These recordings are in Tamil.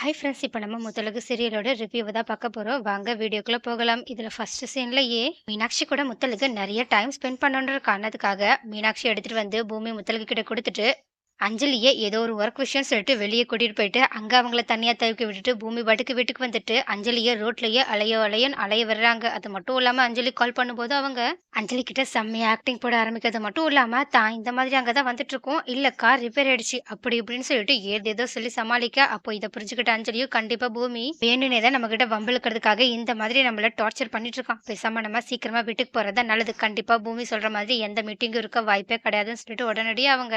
ஹை ஃப்ரெண்ட்ஸ் இப்போ நம்ம முத்தலகு சீரியலோட ரிவ்யூவை தான் பார்க்க போகிறோம் வாங்க வீடியோக்குள்ளே போகலாம். இதில் ஃபர்ஸ்ட் சீன்லேயே மீனாட்சி கூட முத்தலுக்கு நிறைய டைம் ஸ்பெண்ட் பண்ணணுன்ற காரணத்துக்காக மீனாட்சி எடுத்துகிட்டு வந்து பூமி முத்தழகு கிட்ட கொடுத்துட்டு அஞ்சலியை ஏதோ ஒரு ஒர்க் விஷயம் சொல்லிட்டு வெளியே கூட்டிகிட்டு போயிட்டு அங்கே அவங்கள தனியாக தவிக்க விட்டுட்டு பூமி பாட்டுக்கு வீட்டுக்கு வந்துட்டு அஞ்சலியை ரோட்லேயே அலையோ அலையன் அலைய வர்றாங்க அது மட்டும் இல்லாமல் அஞ்சலி கால் பண்ணும்போது அவங்க அஞ்சலி கிட்ட செம்மையாக ஆக்டிங் போட ஆரம்பிக்கிறது மட்டும் இல்லாமல் தான் இந்த மாதிரி அங்கதான் வந்துட்டு இருக்கோம் இல்லை கார் ரிப்பேர் ஆயிடுச்சு. அப்படி இப்படின்னு சொல்லிட்டு ஏதேதோ சொல்லி சமாளிக்க அப்போ இதை புரிஞ்சுக்கிட்ட அஞ்சலியும் கண்டிப்பாக பூமி வேணுனே தான் நம்மக்கிட்ட கிட்ட வம்பிழுக்கிறதுக்காக இந்த மாதிரி நம்மள டார்ச்சர் பண்ணிட்டு இருக்கான் பேசாம நம்ம சீக்கிரமாக வீட்டுக்கு போகிறதா நல்லது. கண்டிப்பாக பூமி சொல்கிற மாதிரி எந்த மீட்டிங்கும் இருக்க வாய்ப்பே கிடையாதுன்னு சொல்லிட்டு உடனடியாக அவங்க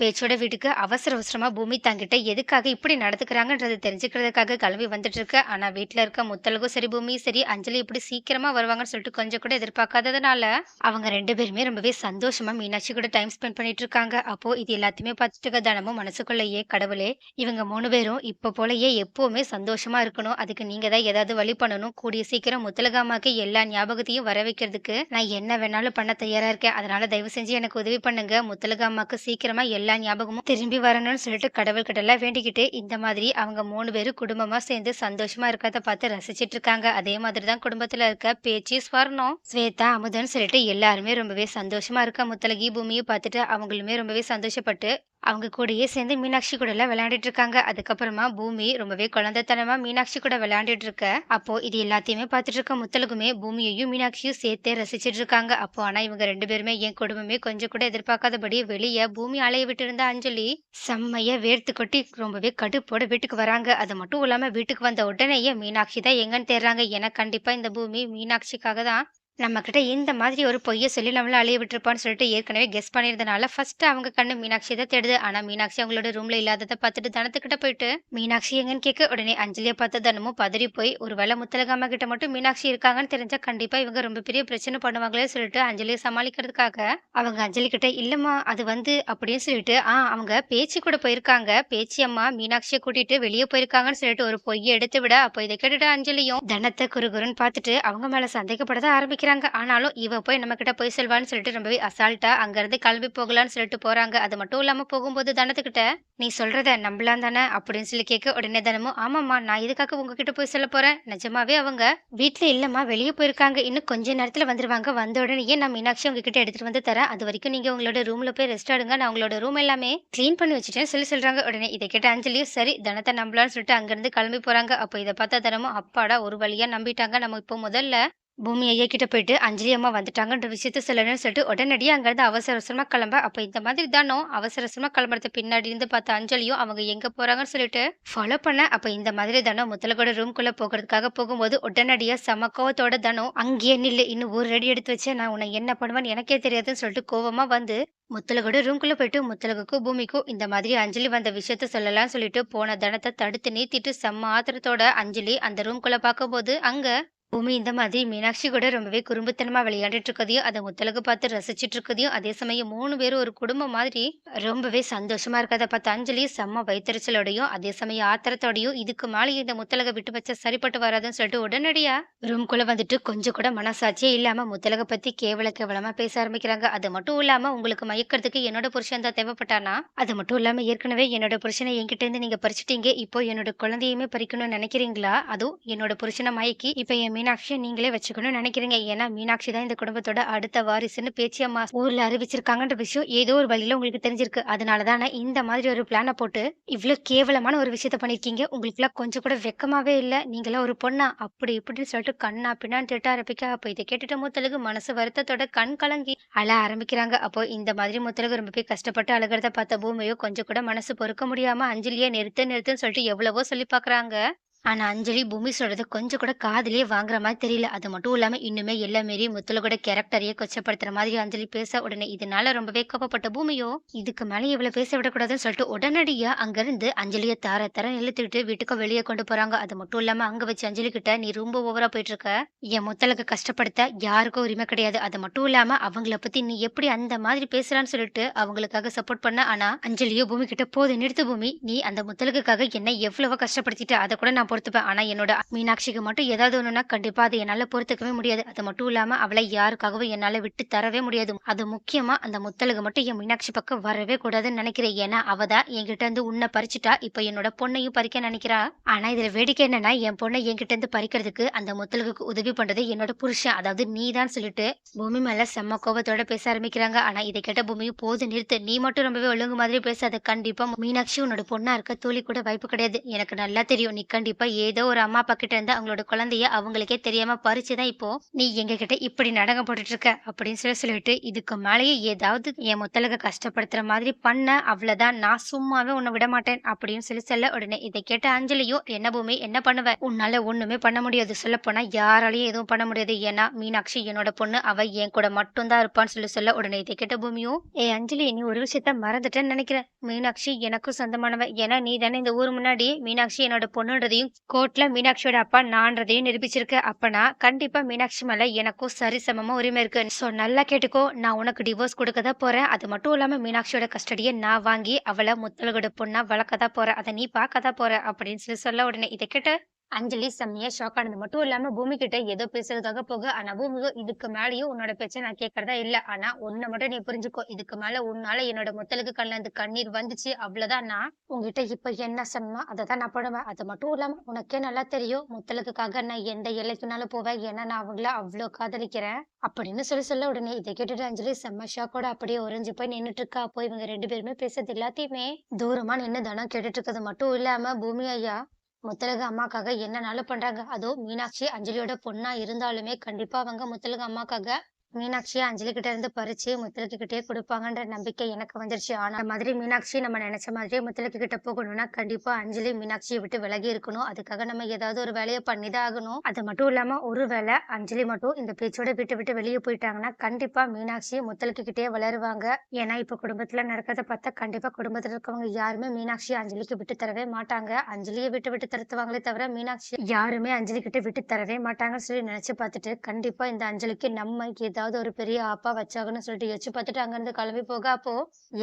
பேச்சோட வீட்டுக்கு அவசர அவசரமா பூமி தங்கிட்ட எதுக்காக இப்படி நடந்துக்கிறாங்கன்றது தெரிஞ்சுக்கிறதுக்காக கிளம்பி வந்துட்டு இருக்கு ஆனா வீட்டுல இருக்க முத்தழகும் சரி பூமியும் சரி அஞ்சலி இப்படி சீக்கிரமா வருவாங்கன்னு சொல்லிட்டு கொஞ்சம் கூட எதிர்பார்க்காததுனால அவங்க ரெண்டு பேருமே ரொம்பவே சந்தோஷமா மீனாட்சி கூட டைம் ஸ்பெண்ட் பண்ணிட்டு இருக்காங்க. அப்போ இது எல்லாத்தையுமே பார்த்துட்டு இருக்க தினமும் மனசுக்குள்ளேயே கடவுளே இவங்க மூணு பேரும் இப்ப போலயே எப்பவுமே சந்தோஷமா இருக்கணும். அதுக்கு நீங்க தான் ஏதாவது வழி பண்ணணும். கூடிய சீக்கிரம் முத்தலகாமாக்கு எல்லா ஞாபகத்தையும் வர வைக்கிறதுக்கு நான் என்ன வேணாலும் பண்ண தயாரா இருக்கேன். அதனால தயவு செஞ்சு எனக்கு உதவி பண்ணுங்க. முத்தலகாமாக்கு சீக்கிரமா எல்லா ஞாபகமும் திரும்பி வரணும்னு சொல்லிட்டு கடவுள் எல்லாம் வேண்டிக்கிட்டு இந்த மாதிரி அவங்க மூணு பேரும் குடும்பமா சேர்ந்து சந்தோஷமா இருக்கிறத பார்த்து ரசிச்சிட்டு இருக்காங்க. அதே மாதிரி தான் குடும்பத்துல இருக்க பேச்சு ஸ்வர்ணம் ஸ்வேதா அமுதன் சொல்லிட்டு எல்லாருமே ரொம்பவே சந்தோஷமா இருக்க முத்தலகி பூமியை பார்த்துட்டு அவங்களுமே ரொம்பவே சந்தோஷப்பட்டு அவங்க கூடயே சேர்ந்து மீனாட்சி கூட எல்லாம் விளையாண்டுட்டு இருக்காங்க. அதுக்கப்புறமா பூமி ரொம்பவே குழந்தைத்தனமா மீனாட்சி கூட விளையாண்டுட்டு இருக்க. அப்போ இது எல்லாத்தையுமே பார்த்துட்டு இருக்க முத்தலுக்குமே பூமியையும் மீனாட்சியும் சேர்த்தே ரசிச்சுட்டு இருக்காங்க. அப்போ ஆனா இவங்க ரெண்டு பேருமே என் குடும்பமே கொஞ்சம் கூட எதிர்பார்க்காதபடி வெளியே பூமி அலைய விட்டு இருந்த அஞ்சலி செம்மைய வேர்த்து கொட்டி ரொம்பவே கடுப்போட வீட்டுக்கு வராங்க. அது மட்டும் இல்லாம வீட்டுக்கு வந்த உடனேயே மீனாட்சி தான் எங்கன்னு தேடுறாங்க. ஏன்னா கண்டிப்பா இந்த பூமி மீனாட்சிக்காக தான் நம்மக்கிட்ட இந்த மாதிரி ஒரு பொய்யை சொல்லி நம்மள அழிய விட்டுருப்பான்னு சொல்லிட்டு ஏற்கனவே கெஸ் பண்ணியிருந்தனால ஃபர்ஸ்ட் அவங்க கண்ணு மீனாட்சி தான் தேடுது. ஆனால் மீனாட்சி அவங்களோட ரூம்ல இல்லாததை பார்த்துட்டு தனத்துக்கிட்ட போயிட்டு மீனாட்சி எங்கன்னு கேட்க உடனே அஞ்சலியை பார்த்த தனமும் பதறி போய் ஒரு வேளை முத்தலகாம கிட்ட மட்டும் மீனாட்சி இருக்காங்கன்னு தெரிஞ்சா கண்டிப்பா இவங்க ரொம்ப பெரிய பிரச்சனை பண்ணுவாங்களே சொல்லிட்டு அஞ்சலியை சமாளிக்கிறதுக்காக அவங்க அஞ்சலி கிட்ட இல்லம்மா அது வந்து அப்படின்னு சொல்லிட்டு ஆ அவங்க பேச்சு கூட போயிருக்காங்க. பேச்சு அம்மா மீனாட்சியை கூட்டிட்டு வெளியே போயிருக்காங்கன்னு சொல்லிட்டு ஒரு பொய்யை எடுத்து விட அப்போ இதை கேட்டுட்டு அஞ்சலியும் தனத்தை குறுகுறுன்னு பார்த்துட்டு அவங்க மேல சந்தேகப்படத ஆரம்பிக்கிறாங்க. ஆனாலும் இவ போய் நம்ம கிட்ட போய் செல்வான்னு சொல்லிட்டு ரொம்பவே அசால்ட்டா அங்கிருந்து கிளம்பி போகலான்னு சொல்லிட்டு போறாங்க. அது மட்டும் இல்லாம போகும்போது தனத்துக்கிட்ட நீ சொல்றத நம்பலாம் தானே? அப்படின்னு சொல்லி கேட்க உடனே தனமும் ஆமாம்மா நான் இதுக்காக உங்ககிட்ட போய் சொல்ல போறேன்? நிஜமாவே அவங்க வீட்ல இல்லம்மா வெளியே போயிருக்காங்க. இன்னும் கொஞ்ச நேரத்துல வந்துருவாங்க. வந்த உடனே நான் மீனாட்சி உங்ககிட்ட எடுத்துட்டு வந்து தரேன். அது வரைக்கும் நீங்க உங்களோட ரூம்ல போய் ரெஸ்ட் ஆடுங்க. நான் உங்களோட ரூம் எல்லாமே க்ளீன் பண்ணி வச்சுட்டேன் சொல்லி சொல்றாங்க உடனே. இதை கேட்ட அஞ்சலியும் சரி தனத்தை நம்பலாம்னு சொல்லிட்டு அங்கிருந்து கிளம்பி போறாங்க. அப்போ இதை பார்த்தா தனமும் அப்பாடா ஒரு வழியா நம்பிட்டாங்க. நம்ம இப்போ முதல்ல பூமி ஐயா கிட்ட போயிட்டு அஞ்சலி அம்மா வந்துட்டாங்கன்ற விஷயத்த சொல்லணும்னு சொல்லிட்டு உடனடியாக அங்கேருந்து அவசர அவசரமாக கிளம்ப. அப்போ இந்த மாதிரி தானோ அவசர அவசரமாக கிளம்புறது பின்னாடி இருந்து பார்த்த அஞ்சலியும் அவங்க எங்கே போகிறாங்கன்னு சொல்லிட்டு ஃபாலோ பண்ண. அப்போ இந்த மாதிரி தானோ முத்தலகோட ரூம்குள்ளே போகிறதுக்காக போகும்போது உடனடியா சமக்கோவத்தோட தானோ அங்கேயே நில்லு. இன்னும் ஒரு ரெடி எடுத்து வச்சு நான் உன்னை என்ன பண்ணுவேன்னு எனக்கே தெரியாதுன்னு சொல்லிட்டு கோவமாக வந்து முத்தலகோட ரூம்குள்ளே போயிட்டு முத்தலகுக்கும் பூமிக்கும் இந்த மாதிரி அஞ்சலி வந்த விஷயத்த சொல்லலாம்னு சொல்லிட்டு போன தனத்தை தடுத்து நீத்திட்டு செம்ம ஆத்திரத்தோட அஞ்சலி அந்த ரூம்குள்ளே பார்க்கும்போது அங்கே உமி இந்த மாதிரி மீனாட்சி கூட ரொம்பவே குறும்புத்தனமாக விளையாண்டுட்டு இருக்கதையும் அதை முத்தலகு பார்த்து ரசிச்சிட்டு இருக்கதையும் அதே சமயம் மூணு பேரும் ஒரு குடும்பம் மாதிரி ரொம்பவே சந்தோஷமா இருக்கிறத பார்த்து அஞ்சலி செம்ம வைத்தறிச்சலோடையும் அதே சமயம் ஆத்திரத்தோடையும் இதுக்கு மேலே இந்த முத்தலகை விட்டு வச்சா சரிப்பட்டு வராதுன்னு சொல்லிட்டு உடனடியா ரூம்குள்ள வந்துட்டு கொஞ்சம் கூட மனசாட்சியே இல்லாம முத்தலகை பத்தி கேவல கேவலமா பேச ஆரம்பிக்கிறாங்க. அது மட்டும் இல்லாம உங்களுக்கு மயக்கிறதுக்கு என்னோட புருஷன் தான் தேவைப்பட்டானா? அது மட்டும் இல்லாம ஏற்கனவே என்னோட புருஷனை என்கிட்ட இருந்து நீங்க பறிச்சிட்டீங்க. இப்போ என்னோட குழந்தையுமே பறிக்கணும்னு நினைக்கிறீங்களா? அதுவும் என்னோட புருஷனை மயக்கி இப்ப என் மீனாட்சியை நீங்களே வச்சுக்கணும்னு நினைக்கிறீங்க. ஏன்னா மீனாட்சி தான் இந்த குடும்பத்தோட அடுத்த வாரிசுன்னு பேச்சு அம்மா ஊர்ல அறிவிச்சிருக்காங்கன்ற விஷயம் ஏதோ ஒரு வழியில உங்களுக்கு தெரிஞ்சிருக்கு. அதனால தானே இந்த மாதிரி ஒரு பிளானை போட்டு இவ்வளவு கேவலமான ஒரு விஷயத்த பண்ணிருக்கீங்க. உங்களுக்கு எல்லாம் கொஞ்சம் கூட வெக்கமாவே இல்ல. நீங்களாம் ஒரு பொண்ணா? அப்படி இப்படின்னு சொல்லிட்டு கண்ணா பின்னான்னு திட்ட ஆரம்பிக்க. அப்போ இதை கேட்டுட்டு மூத்தலுக்கு மனசு வருத்தத்தோட கண் கலங்கி அழ ஆரம்பிக்கிறாங்க. அப்போ இந்த மாதிரி முத்தலுக்கு ரொம்ப போய் கஷ்டப்பட்டு அழுகிறத பார்த்த பூமியோ கொஞ்சம் கூட மனசு பொறுக்க முடியாம அஞ்சலியை நிறுத்து நிறுத்துன்னு சொல்லிட்டு எவ்வளவோ சொல்லி பாக்குறாங்க ஆனா அஞ்சலி பூமி சொல்றது கொஞ்சம் கூட காதலியே வாங்குற மாதிரி தெரியல. அது மட்டும் இல்லாம இன்னுமே எல்லா மாரி முத்தலோட கேரக்டரையே கொச்சப்படுத்துற மாதிரி அஞ்சலி பேச உடனே இதனால ரொம்பவே கோபப்பட்ட பூமியோ? இதுக்கு மேல இவ்வளவு பேச விடக்கூடாதுன்னு சொல்லிட்டு உடனடியா அங்கிருந்து அஞ்சலியை தர தர நிறுத்திட்டு வீட்டுக்கு வெளியே கொண்டு போறாங்க. அது மட்டும் இல்லாம அங்க வச்சு அஞ்சலி கிட்ட நீ ரொம்ப ஓவரா போயிட்டு இருக்க என் முத்தலுக்கு கஷ்டப்படுத்த யாருக்கும் உரிமை கிடையாது. அது மட்டும் இல்லாம அவங்கள பத்தி நீ எப்படி அந்த மாதிரி பேசுறான்னு சொல்லிட்டு அவங்களுக்காக சப்போர்ட் பண்ண. ஆனா அஞ்சலியோ பூமி கிட்ட போது நிறுத்து பூமி. நீ அந்த முத்தலுக்காக என்ன எவ்வளவோ கஷ்டப்படுத்திட்ட. அதை கூட நான் நான் பொறுத்துப்பேன். ஆனால் என்னோட மீனாட்சிக்கு மட்டும் ஏதாவது ஒன்றுனா கண்டிப்பாக அது என்னால் பொறுத்துக்கவே முடியாது. அது மட்டும் இல்லாமல் அவளை யாருக்காகவும் என்னால் விட்டு தரவே முடியாது. அது முக்கியமாக அந்த முத்தலுக்கு மட்டும் என் மீனாட்சி பக்கம் வரவே கூடாதுன்னு நினைக்கிறேன். ஏன்னா அவ தான் என்கிட்ட இருந்து உன்னை பறிச்சுட்டா இப்போ என்னோட பொண்ணையும் பறிக்க நினைக்கிறா? ஆனால் இதில் வேடிக்கை என்னன்னா என் பொண்ணை என்கிட்ட இருந்து பறிக்கிறதுக்கு அந்த முத்தலுக்கு உதவி பண்ணுறது என்னோட புருஷன். அதாவது நீ தான் சொல்லிட்டு பூமி மேலே செம்ம கோபத்தோட பேச ஆரம்பிக்கிறாங்க. ஆனால் இதை கேட்ட பூமியும் போது நிறுத்து. நீ மட்டும் ரொம்பவே ஒழுங்கு மாதிரி பேசாத. கண்டிப்பாக மீனாட்சி உன்னோட பொண்ணாக இருக்க தோழி கூட வாய்ப்பு கிடையாது. எனக்கு நல்லா தெரியும். நீ கண்டிப்பா ஏதோ ஒரு அம்மா அப்பா கிட்ட இருந்து அவங்களோட குழந்தைய அவங்களுக்கே தெரியாம பறிச்சுதான் இப்போ நீ எங்க கிட்ட இப்படி நடங்க போட்டுட்டு இருக்க அப்படின்னு சொல்லி சொல்லிட்டு இதுக்கு மேலேயே ஏதாவது என் முத்தலக கஷ்டப்படுத்துற மாதிரி பண்ண அவ்வளவுதான். நான் சும்மாவே உன்னை விட மாட்டேன் அப்படின்னு சொல்லி சொல்ல உடனே இதை கேட்ட அஞ்சலியும் என்ன பூமி என்ன பண்ணுவ? உன்னால ஒண்ணுமே பண்ண முடியாது. சொல்ல போனா யாராலையும் எதுவும் பண்ண முடியாது. ஏன்னா மீனாட்சி என்னோட பொண்ணு அவ என் கூட மட்டும்தான் இருப்பான்னு சொல்லி சொல்ல உடனே இதை கேட்ட பூமியும் ஏ அஞ்சலி நீ ஒரு விஷயத்த மறந்துட்டேன்னு நினைக்கிறேன் மீனாட்சி எனக்கும் சொந்தமானவ. ஏன்னா நீ தானே இந்த ஊர் முன்னாடி மீனாட்சி என்னோட பொண்ணுன்றதையும் கோர்ட்ல மீனாட்சியோட அப்பா நான்றதையும் நிரூபிச்சிருக்க. அப்பனா கண்டிப்பா மீனாட்சி மேல எனக்கும் சரிசமமா உரிமை இருக்கு. சோ நல்லா கேட்டுக்கோ. நான் உனக்கு டிவோர்ஸ் கொடுக்க தான் போறேன். அது மட்டும் இல்லாம மீனாட்சியோட கஸ்டடியை நான் வாங்கி அவளை முத்தலகோட பொண்ணா வளர்க்க தான் போறேன். அதை நீ பார்க்க தான் போற அப்படின்னு சொல்லி சொல்ல உடனே. இதை கேட்ட அஞ்சலி செம்மையா ஷாக் ஆனது மட்டும் இல்லாம பூமி கிட்ட ஏதோ பேசுறதுக்காக போக. ஆனா பூமி இதுக்கு மேலயும் உன்னோட பேச்சை நான் கேட்கறதா இல்ல. ஆனா உன்னை மட்டும் நீ புரிஞ்சுக்கோ. இதுக்கு மேல உன்னால என்னோட முத்தலுக்கு கண்ணுல இருந்து கண்ணீர் வந்துச்சு அவ்வளவுதான். நான் உங்ககிட்ட இப்ப என்ன சொன்னா அதை தான் நான் பண்ணுவேன் அது மட்டும் இல்லாம உனக்கே நல்லா தெரியும். முத்தலுக்குக்காக நான் எந்த எல்லைக்குனாலும் போவேன். ஏன்னா நான் அவங்கள அவ்வளவு காதலிக்கிறேன். அப்படின்னு சொல்லி சொல்ல உடனே இதை கேட்டுட்டு அஞ்சலி செம்ம ஷாக்கோட அப்படியே உறைஞ்சு போய் நின்றுட்டு இருக்கா அப்போ இவங்க ரெண்டு பேருமே பேசுறது எல்லாத்தையுமே தூரமா நின்னு தானம் கேட்டுட்டு இருக்கிறது மட்டும் இல்லாம பூமி ஐயா முத்தலகு அம்மாக்காக என்னனாலும் பண்றாங்க? அதுவும் மீனாட்சி அஞ்சலியோட பொண்ணா இருந்தாலுமே கண்டிப்பா அவங்க முத்தலகு அம்மாக்காக மீனாட்சியை அஞ்சலி கிட்ட இருந்து பறிச்சு முத்தலக்கு கிட்டே கொடுப்பாங்கன்ற நம்பிக்கை எனக்கு வந்துருச்சு. ஆனா மாதிரி மீனாட்சி நம்ம நினைச்ச மாதிரி முத்தலக்கு கிட்ட போகணும்னா கண்டிப்பா அஞ்சலி மீனாட்சியை விட்டு விலகி இருக்கணும். அதுக்காக நம்ம ஏதாவது ஒரு வேலையை பண்ணிதான் ஆகணும் அது மட்டும் இல்லாம ஒரு வேலை அஞ்சலி மட்டும் இந்த பேச்சோட விட்டு விட்டு வெளியே போயிட்டாங்கன்னா கண்டிப்பா மீனாட்சி முத்தலக்கு கிட்டே வளருவாங்க. ஏன்னா இப்ப குடும்பத்துல நடக்கிறத பார்த்தா கண்டிப்பா குடும்பத்துல இருக்கவங்க யாருமே மீனாட்சி அஞ்சலிக்கு விட்டு தரவே மாட்டாங்க. அஞ்சலியை விட்டு விட்டு தருத்துவாங்களே தவிர மீனாட்சி யாருமே அஞ்சலி கிட்ட விட்டு தரவே மாட்டாங்கன்னு சொல்லி நினைச்சு பார்த்துட்டு கண்டிப்பா இந்த அஞ்சலிக்கு நம்ம ஏதாவது ஏதாவது ஒரு பெரிய ஆப்பா வச்சாங்கன்னு சொல்லிட்டு யோசிச்சு பார்த்துட்டு அங்கேருந்து கிளம்பி போக அப்போ